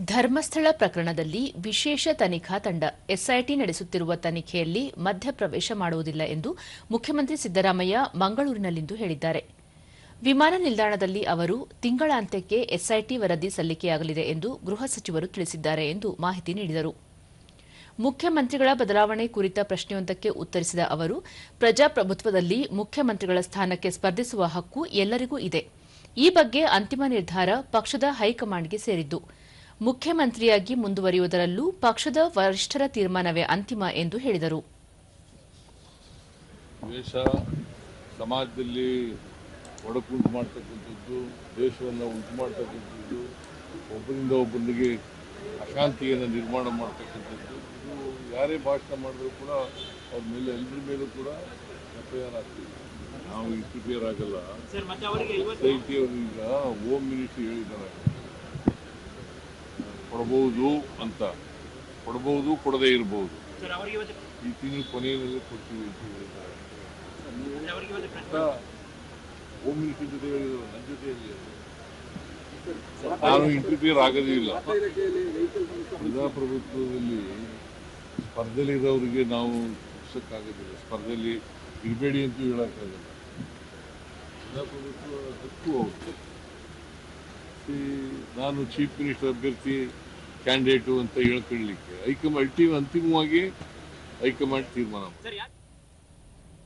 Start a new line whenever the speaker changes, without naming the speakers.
ಧರ್ಮಸ್ಥಳ ಪ್ರಕರಣದಲ್ಲಿ ವಿಶೇಷ ತನಿಖಾ ತಂಡ ಎಸ್ಐಟಿ ನಡೆಸುತ್ತಿರುವ ತನಿಖೆಯಲ್ಲಿ ಮಧ್ಯಪ್ರವೇಶ ಮಾಡುವುದಿಲ್ಲ ಎಂದು ಮುಖ್ಯಮಂತ್ರಿ ಸಿದ್ದರಾಮಯ್ಯ ಮಂಗಳೂರಿನಲ್ಲಿಂದು ಹೇಳಿದ್ದಾರೆ. ವಿಮಾನ ನಿಲ್ದಾಣದಲ್ಲಿ ಅವರು ತಿಂಗಳಾಂತ್ಯಕ್ಕೆ ಎಸ್ಐಟಿ ವರದಿ ಸಲ್ಲಿಕೆಯಾಗಲಿದೆ ಎಂದು ಗೃಹ ಸಚಿವರು ತಿಳಿಸಿದ್ದಾರೆ ಎಂದು ಮಾಹಿತಿ ನೀಡಿದರು. ಮುಖ್ಯಮಂತ್ರಿಗಳ ಬದಲಾವಣೆ ಕುರಿತ ಪ್ರಶ್ನೆಯೊಂದಕ್ಕೆ ಉತ್ತರಿಸಿದ ಅವರು, ಪ್ರಜಾಪ್ರಭುತ್ವದಲ್ಲಿ ಮುಖ್ಯಮಂತ್ರಿಗಳ ಸ್ಥಾನಕ್ಕೆ ಸ್ಪರ್ಧಿಸುವ ಹಕ್ಕು ಎಲ್ಲರಿಗೂ ಇದೆ. ಈ ಬಗ್ಗೆ ಅಂತಿಮ ನಿರ್ಧಾರ ಪಕ್ಷದ ಹೈಕಮಾಂಡ್ಗೆ ಸೇರಿದ್ದು. ಮುಖ್ಯಮಂತ್ರಿಯಾಗಿ ಮುಂದುವರಿಯುವುದರಲ್ಲೂ ಪಕ್ಷದ ವರಿಷ್ಠರ ತೀರ್ಮಾನವೇ ಅಂತಿಮ ಎಂದು ಹೇಳಿದರು.
ದೇಶ ಸಮಾಜದಲ್ಲಿ ಒಡಕುಂಟು ಮಾಡ್ತಕ್ಕಂಥದ್ದು ದೇಶವನ್ನು ಉಂಟು ಮಾಡ್ತಕ್ಕಂಥದ್ದು ಒಬ್ಬರಿಂದ ಒಬ್ಬರಿಗೆ ಅಶಾಂತಿಯನ್ನು ನಿರ್ಮಾಣ ಮಾಡ್ತಕ್ಕಂಥದ್ದು ಇದು ಯಾರೇ ಭಾಷಣ ಮಾಡಿದ್ರು ಕೂಡ ಅವ್ರ ಮೇಲೆ ಎಲ್ಲರ ಮೇಲೂ ಕೂಡ ಎಫ್ ಐ ಆರ್ ಆಗ್ತಿದೆ. ನಾವು ಈ ಪ್ರಿಪೇರ್ ಆಗಲ್ಲ. ಈಗ ಹೋಮ್ ಮಿನಿಸ್ಟ್ರಿ ಹೇಳಿದ್ದಾರೆ. ಕೊಡಬಹುದು ಅಂತ. ಕೊಡಬಹುದು ಕೊಡದೇ ಇರಬಹುದು ಈ ತಿಂಗಳು ಕೊನೆಯಲ್ಲಿ ಕೊಡ್ತೀವಿ ಅಂತ ಹೇಳಿದ್ದಾರೆ. ಅಂತ ಹೋಮ್ ಮಿನಿಸ್ಟರ್ ಜೊತೆ ಹೇಳಿದ್ರು ನನ್ನ ನಾನು ಇಂಟರ್ಫಿಯರ್ ಆಗೋದೇ ಇಲ್ಲ. ಪ್ರಜಾಪ್ರಭುತ್ವದಲ್ಲಿ ಸ್ಪರ್ಧೆಲಿರೋರಿಗೆ ನಾವು ಇರ್ಸಕ್ಕಾಗೋದಿಲ್ಲ ಸ್ಪರ್ಧೆಯಲ್ಲಿ ಇರಬೇಡಿ ಅಂತ ಹೇಳೋಕ್ಕಾಗಲ್ಲ. ಪ್ರಜಾಪ್ರಭುತ್ವ ಹಕ್ಕು ಅವರು ಈ ನಾನು ಚೀಫ್ ಮಿನಿಸ್ಟರ್ ಅಭ್ಯರ್ಥಿ ಕ್ಯಾಂಡಿಡೇಟು ಅಂತ ಹೇಳ್ಕೊಳ್ಳಿಕ್ಕೆ ಹೈಕಮಾಂಡ್ ಅಂತಿಮವಾಗಿ ಹೈಕಮಾಂಡ್ ತೀರ್ಮಾನ.